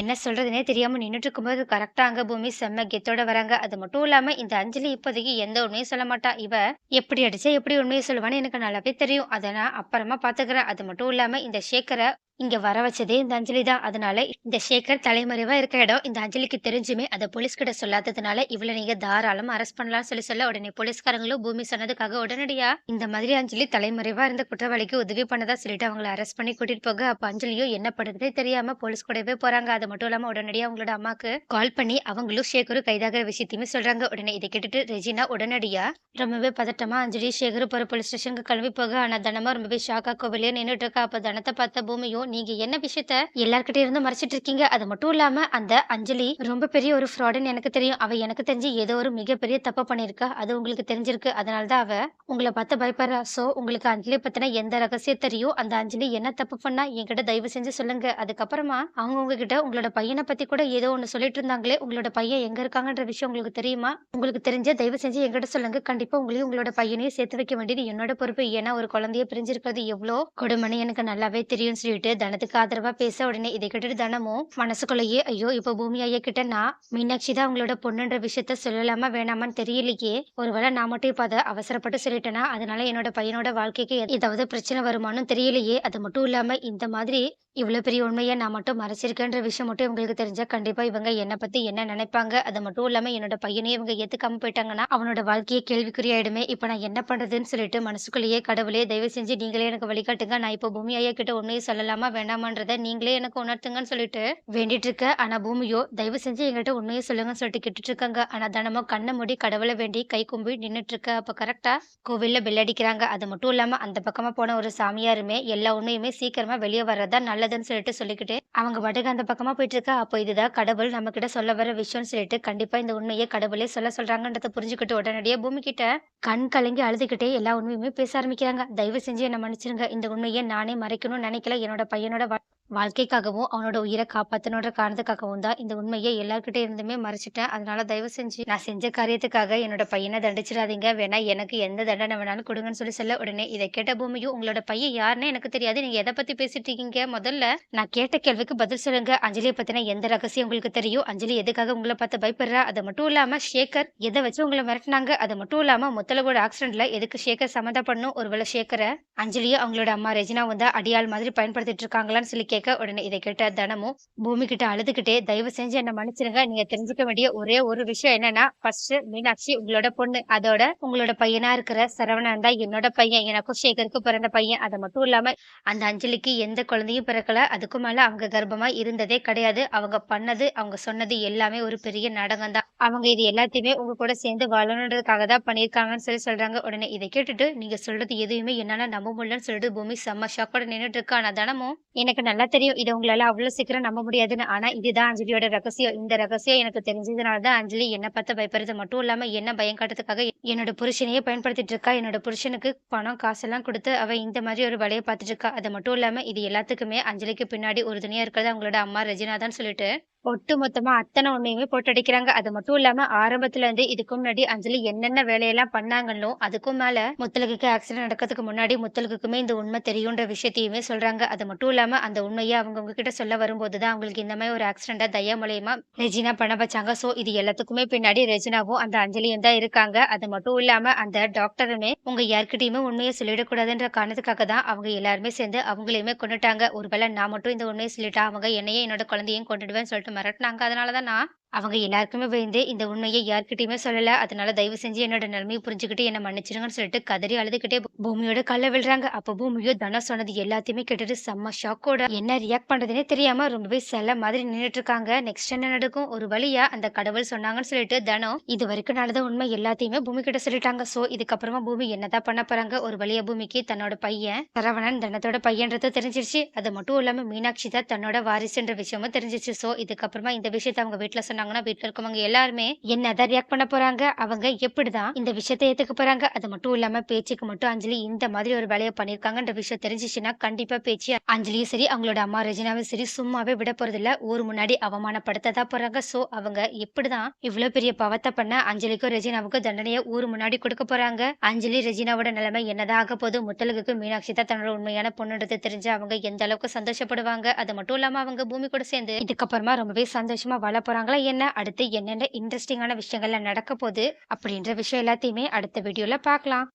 என்ன சொல்றதுனே தெரியாமல் நின்றுட்டு இருக்கும்போது கரெக்டாக அங்கே பூமி செம்ம கெத்தோட வராங்க. அது மட்டும் இல்லாமல் இந்த அஞ்சலி இப்போதைக்கு எந்த உண்மையும் சொல்ல மாட்டா. இவ எப்படி அடிச்சா எப்படி உண்மையை சொல்லுவான்னு எனக்கு நல்லாவே தெரியும். அதை நான் அப்புறமா பார்த்துக்கிறேன். அது மட்டும் இல்லாமல் இந்த சேகரை இங்க வர வச்சதே இந்த அஞ்சலி தான். அதனால இந்த சேகர் தலைமறைவா இருக்க இடம் இந்த அஞ்சலிக்கு தெரிஞ்சுமே. அதை போலீஸ் கிட்ட சொல்லாததுனால இவளை நீங்க தாராளமா அரெஸ்ட் பண்ணலாம்னு சொல்லி சொல்ல உடனே போலீஸ்காரங்களும் பூமி சொன்னதுக்காக உடனடியா இந்த மாதிரி அஞ்சலி தலைமறைவா இருந்த குற்றவாளிக்கு உதவி பண்ணதா சொல்லிட்டு அவங்கள அரெஸ்ட் பண்ணி கூட்டிட்டு போக அப்ப அஞ்சலியும் என்ன பண்றதே தெரியாம போலீஸ் கூடவே போறாங்க. அது மட்டும் இல்லாம உடனடியா அவங்களோட அம்மாக்கு கால் பண்ணி அவங்களும் சேகரும் கைதாகிற விஷயத்தையுமே சொல்றாங்க. உடனே இதை கேட்டுட்டு ரெஜினா உடனடியா ரொம்பவே பதட்டமா அஞ்சலி சேகர் போற போலீஸ் ஸ்டேஷனுக்கு கிளம்பி போக. ஆனா தனமா ரொம்பவே ஷாக்கா கோவிலே நின்றுட்டு இருக்கா. அப்ப தனத்தை பார்த்த பூமியும் நீங்க என்ன விஷயத்த எல்லார்கிட்ட இருந்து மறைச்சிட்டு இருக்கீங்க அது மட்டும் இல்லாம அந்த அஞ்சலி ரொம்ப பெரிய ஒரு ஃப்ராடுன்னு எனக்கு தெரியும். அவ எனக்கு தெரிஞ்சு ஏதோ ஒரு மிகப்பெரிய தப்பு பண்ணிருக்கா அது உங்களுக்கு தெரிஞ்சிருக்கு. அதனாலதான் அவ உங்களை பார்த்து பயப்படுறா. சோ உங்களுக்கு அஞ்சலி பத்தின எந்த ரகசியம் தெரியும்? அந்த அஞ்சலி என்ன தப்பு பண்ணா? என்கிட்ட தயவு செஞ்சு சொல்லுங்க. அதுக்கப்புறமா அவங்க உங்ககிட்ட உங்களோட பையனை பத்தி கூட ஏதோ ஒண்ணு சொல்லிட்டு இருந்தாங்களே உங்களோட பையன் எங்க இருக்காங்கன்ற விஷயம் உங்களுக்கு தெரியுமா? உங்களுக்கு தெரிஞ்ச தயவு செஞ்சு என்கிட்ட சொல்லுங்க. கண்டிப்பா உங்களையும் உங்களோட பையனையும் சேர்த்து வைக்க வேண்டியது என்னோட பொறுப்பு. ஏன்னா ஒரு குழந்தைய பிரிஞ்சிருக்கிறது எவ்வளோ கொடுமைன்னு எனக்கு நல்லாவே தெரியும்னு சொல்லிட்டு தனத்துக்கு ஆதரவாக பேச உடனே இதை கேட்டுட்டு தனமும் மனசுக்குள்ளேயே ஐயோ இப்போ பூமி ஐயா கிட்ட நான் மீனாட்சி தான் அவங்களோட பொண்ணுன்ற விஷயத்த சொல்லலாமா வேணாமான்னு தெரியலையே. ஒருவேளை நான் மட்டும் இப்போ அதை அவசரப்பட்டு சொல்லிட்டேனா அதனால என்னோட பையனோட வாழ்க்கைக்கு ஏதாவது பிரச்சனை வருமானும் தெரியலையே. அது மட்டும் இல்லாமல் இந்த மாதிரி இவ்வளோ பெரிய உண்மையை நான் மட்டும் மறைச்சிருக்கேன்ற விஷயம் மட்டும் இவங்களுக்கு தெரிஞ்சால் கண்டிப்பாக இவங்க என்னை பற்றி என்ன நினைப்பாங்க? அது மட்டும் இல்லாமல் என்னோட பையனையும் இவங்க ஏத்துக்காம போயிட்டாங்கன்னா அவனோட வாழ்க்கையே கேள்விக்குறியாயிடுமே. இப்போ நான் என்ன பண்ணுறதுன்னு சொல்லிட்டு மனசுக்குள்ளேயே கடவுளே தயவு செஞ்சு நீங்களே எனக்கு வழிகாட்டுங்க. நான் இப்போ பூமி ஐயா கிட்ட உண்மையை சொல்லலாமா வேண்டாமான்றத நீங்களே எனக்கு உணர்த்துங்கன்னு சொல்லிட்டு வேண்டிட்டு இருக்க. ஆனால் பூமியோ தயவு செஞ்சு எங்கிட்ட உண்மையை சொல்லுங்கன்னு சொல்லிட்டு கேட்டுட்டு இருக்காங்க ஆனால் தனமோ கண்ணை மூடி கடவுளை வேண்டி கை கும்பி நின்றுட்டு இருக்க அப்போ கரெக்டாக கோவில்ல பெல் அடிக்கிறாங்க. அது மட்டும் இல்லாமல் அந்த பக்கமாக போன ஒரு சாமியாருமே எல்லா உண்மையுமே சீக்கிரமாக வெளியே வர்றதா நல்லதுன்னு சொல்லிட்டு சொல்லிக்கிட்டு அவங்க பாட்டுக்கு அந்த பக்கமா போயிட்டு இருக்கா அப்போ இதுதான் கடவுள். நம்ம கிட்ட சொல்ல வர விஷயம்னு சொல்லிட்டு கண்டிப்பா இந்த உண்மையை கடவுளே சொல்ல சொல்றாங்கன்றத புரிஞ்சுக்கிட்டு உடனடியே பூமி கிட்ட கண் கலங்கி அழுதுகிட்டே எல்லா உண்மையுமே பேச ஆரம்பிக்கிறாங்க. தயவு செஞ்சு என்ன மன்னிச்சிருங்க. இந்த உண்மையை நானே மறைக்கணும்னு நினைக்கல. என்னோட பையனோட வாழ்க்கைக்காகவும் அவனோட உயிரை காப்பாற்றணுன்ற காரணத்துக்காகவும் தான் இந்த உண்மையை எல்லார்கிட்ட இருந்துமே மறைச்சிட்டேன். அதனால தயவு செஞ்சு நான் செஞ்ச காரியத்துக்காக என்னோட பையனை தண்டிச்சிடாதீங்க. வேணா எனக்கு எந்த தண்டனை வேணாலும் கொடுங்கன்னு சொல்லி சொல்ல உடனே இதை கேட்ட பூமியும் உங்களோட பையன் யாருன்னு எனக்கு தெரியாது. நீங்க எதை பத்தி பேசிட்டு இருக்கீங்க? முதல்ல நான் கேட்ட கேள்விக்கு பதில் சொல்லுங்க. அஞ்சலியை பத்தின எந்த ரகசியம் உங்களுக்கு தெரியும்? அஞ்சலி எதுக்காக உங்களை பார்த்து பயப்படுறா? அது மட்டும் இல்லாம சேகர் எதை வச்சு உங்களை மிரட்டினாங்க? அது மட்டும் இல்லாம முத்தலகோட ஆக்சிடென்ட்ல எதுக்கு சேகர் சம்மந்தப்படணும்? ஒருவேளை சேகரை அஞ்சலியும் அவங்களோட அம்மா ரெஜினா வந்து அடியாள் மாதிரி பயன்படுத்திட்டு இருக்காங்களான்னு சொல்லி கேட்க உடனே இதை கேட்ட தனமும் பூமி கிட்ட அழுதுகிட்டே தயவு செஞ்சு என்ன மன்னிச்சிருங்க. நீங்க தெரிஞ்சுக்க வேண்டிய ஒரே ஒரு விஷயம் என்னன்னா ஃபர்ஸ்ட் மீனாட்சி உங்களோட பொண்ணு. அதோட உங்களோட பையனா இருக்கிற சரவணன் தான் என்னோட பையன். எனக்கும் சேகருக்கு பிறந்த பையன். அது மட்டும் இல்லாம அந்த அஞ்சலிக்கு எந்த குழந்தையும் பிறக்கல. அதுக்கும் மேல அவங்க கர்ப்பமா இருந்ததே கிடையாது. அவங்க பண்ணது அவங்க சொன்னது எல்லாமே ஒரு பெரிய நாடகம் தான். அவங்க இது எல்லாத்தையுமே உங்க கூட சேர்ந்து வாழணுன்றதுக்காக தான் பண்ணியிருக்காங்கன்னு சொல்லி சொல்றாங்க. உடனே இதை கேட்டுட்டு நீங்க சொல்றது எதுவுமே என்னால நம்ப முடியலன்னு சொல்லிட்டு பூமி செம்ம ஷாக்கோட நின்றுட்டு இருக்கா. ஆனா தினமும் எனக்கு நல்லா தெரியும். இது உங்களால அவ்வளவு சீக்கிரம் நம்ப முடியாதுன்னு. ஆனா இதுதான் அஞ்சலியோட ரகசியம். இந்த ரகசியம் எனக்கு தெரிஞ்சதுனால தான் அஞ்சலி என்ன பார்த்து பயப்படுறது. மட்டும் இல்லாம என்ன பயம் காட்டுறதுக்காக என்னோட புருஷனையே பயன்படுத்திட்டு இருக்கா? என்னோட புருஷனுக்கு பணம் காசெல்லாம் கொடுத்து அவ இந்த மாதிரி ஒரு வேலையை பார்த்துட்டு இருக்கா? அது மட்டும் இல்லாம இது எல்லாத்துக்குமே அஞ்சலிக்கு பின்னாடி உறுதுணையா இருக்கிறது அவங்களோட அம்மா ரஜினா தான் சொல்லிட்டு ஒட்டு மொத்தமா அத்தனை உண்மையுமே போட்டு அடிக்கிறாங்க அது மட்டும் இல்லாம ஆரம்பத்துல இருந்து இதுக்கு முன்னாடி அஞ்சலி என்னென்ன வேலையெல்லாம் பண்ணாங்களோ அதுக்கும் மேல முத்தலகுக்கு ஆக்சிடென்ட் நடக்கிறதுக்கு முன்னாடி முத்தலகுக்குமே இந்த உண்மை தெரியுன்ற விஷயத்தையுமே சொல்றாங்க. அது மட்டும் இல்லாம அந்த உண்மையை அவங்க உங்ககிட்ட சொல்ல வரும்போதுதான் அவங்களுக்கு இந்த மாதிரி ஒரு ஆக்சிடென்டா தயா மூலயமா ரெஜினா பண்ண வச்சாங்க. சோ இது எல்லாத்துக்குமே பின்னாடி ரெஜினாவும் அந்த அஞ்சலியும் தான் இருக்காங்க. அது மட்டும் இல்லாம அந்த டாக்டருமே உங்க யார்கிட்டயுமே உண்மையை சொல்லிடக்கூடாதுன்ற காரணத்துக்காக தான் அவங்க எல்லாருமே சேர்ந்து அவங்களையுமே கொண்டுட்டாங்க. ஒருவேளை நான் மட்டும் இந்த உண்மையை சொல்லிட்டா அவங்க என்னையே என்னோட குழந்தையும் கொண்டுடுவேன்னு சொல்லிட்டு மிரட்டினாங்க. அதனாலதான் நான் அவங்க எல்லாருக்குமே பயந்து இந்த உண்மையை யார்கிட்டயுமே சொல்லல. அதனால தயவு செஞ்சு என்னோட நிலைமையை புரிஞ்சுக்கிட்டு என்ன மன்னிச்சிருங்கன்னு சொல்லிட்டு கதறி அழுதுகிட்டே பூமியோட கல்ல விழுறாங்க. அப்ப பூமியோ தனம் சொன்னது எல்லாத்தையுமே கேட்டுட்டு செம்ம ஷாக்கோட என்ன ரியாக்ட் பண்றதுனே தெரியாம ரொம்பவே செல்ல மாதிரி நின்றுட்டு இருக்காங்க நெக்ஸ்ட் என்ன நடக்கும்? ஒரு வழியா அந்த கடவுள் சொன்னாங்கன்னு சொல்லிட்டு தனம் இது வரைக்கும் நடந்த உண்மை எல்லாத்தையுமே பூமி கிட்ட சொல்லிட்டாங்க. சோ இதுக்கப்புறமா பூமி என்னதான் பண்ண போறாங்க? ஒரு வழியா பூமிக்கு தன்னோட பையன் சரவணன் தனத்தோட பையன்றது தெரிஞ்சிருச்சு. அது மட்டும் இல்லாம மீனாட்சி தான் தன்னோட வாரிசுன்ற விஷயமும் தெரிஞ்சிருச்சு. சோ இதுக்கப்புறமா இந்த விஷயத்த அவங்க வீட்டுல சொன்னாங்கன்னா வீட்டுல இருக்கவங்க எல்லாருமே என்னதான் ரியாக்ட் பண்ண போறாங்க? அவங்க எப்படிதான் இந்த விஷயத்த ஏத்துக்க போறாங்க? அது மட்டும் இல்லாம பேச்சுக்கு மட்டும் அஞ்சலி இந்த மாதிரி ஒரு வேலையை பண்ணிருக்காங்கன்ற விஷயம் தெரிஞ்சிச்சுன்னா கண்டிப்பா பேச்சு அஞ்சலியும் சரி அவங்களோட அம்மா ரஜினாவும் சரி சும்மாவே விட போறது இல்ல ஊர் முன்னாடி அவமானப்படுத்ததா போறாங்க. சோ அவங்க எப்படிதான் இவ்வளவு பெரிய பவத்தை பண்ண அஞ்சலிக்கும் ரெஜினாவுக்கும் தண்டனையை ஊர் முன்னாடி கொடுக்க போறாங்க? அஞ்சலி ரெஜினாவோட நிலைமை என்னதான் ஆக போது முத்தலுக்கு மீனாட்சி தான் தன்னோட உண்மையான பொண்ணுன்றது தெரிஞ்சு அவங்க எந்த அளவுக்கு சந்தோஷப்படுவாங்க? அது மட்டும் இல்லாம அவங்க பூமி கூட சேர்ந்து இதுக்கப்புறமா ரொம்பவே சந்தோஷமா வாழ போறாங்களா? என்ன அடுத்து என்னென்ன இன்ட்ரெஸ்டிங்கான விஷயங்கள்ல நடக்க போகுது அப்படின்ற விஷயம் எல்லாத்தையுமே அடுத்த வீடியோல பார்க்கலாம்.